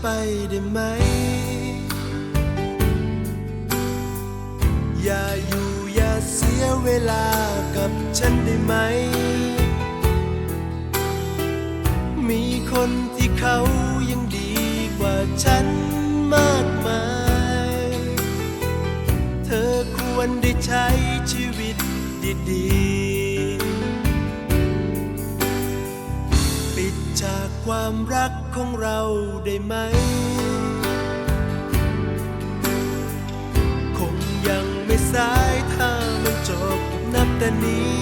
ไปได้ไหม อย่าอยู่อย่าเสียเวลากับฉันได้ไหม มีคนที่เขายังดีกว่าฉันมากมาย เธอควรได้ใช้ชีวิตดีๆ ความรักของเราได้ไหม คงยังไม่สายถ้ามันจบนับแต่นี้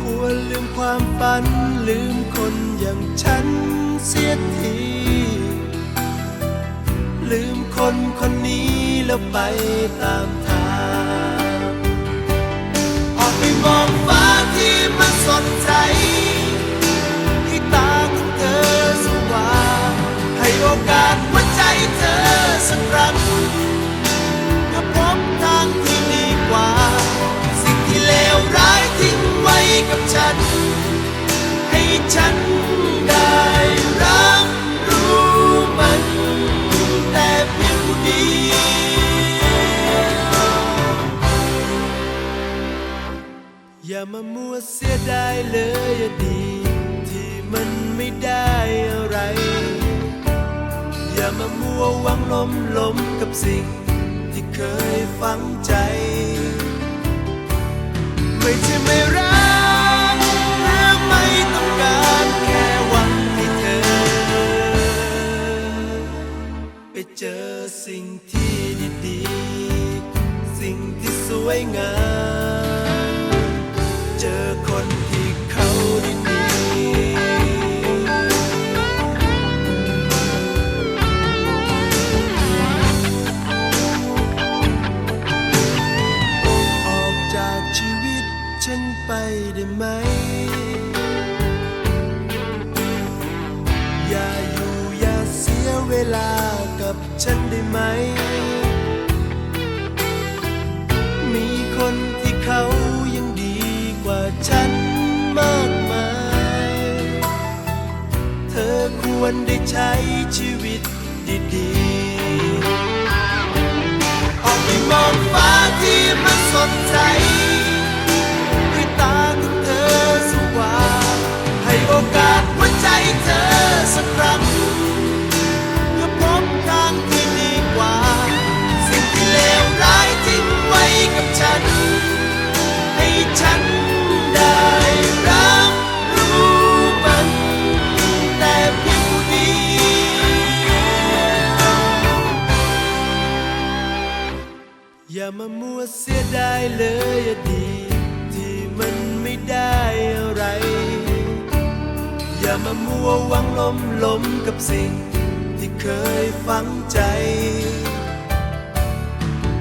ควรลืมความฝันลืมคนอย่างฉันเสียที ลืมคนคนนี้แล้วไปตาม ฉันได้รับรู้มันแต่เพียงผู้เดียวอย่ามามัวเสียดายเลยอดีตที่มันไม่ได้อะไร อย่ามามัวหวังล้มล้มกับสิ่งที่เคยฝังใจ ไม่ใช่ สิ่งที่ดีๆ สิ่งที่สวยงาม เจอคนที่เขาดีๆออกจากชีวิตฉันไปได้ไหม วลากับฉันได้ไหม มีคนที่เขายังดีกว่าฉันมากมาย เธอควรได้ใช้ชีวิตดีามามัวเสียดายเลยอดีตที่มันไม่ได้อะไร อย่ามามัววังลมลมกับสิ่งที่เคยฝังใจ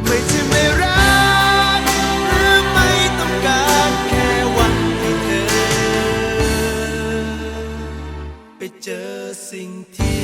ไม่ใช่ไม่รักหรือไม่ต้องการแค่วันที่เธอ ไปเจอสิ่งที่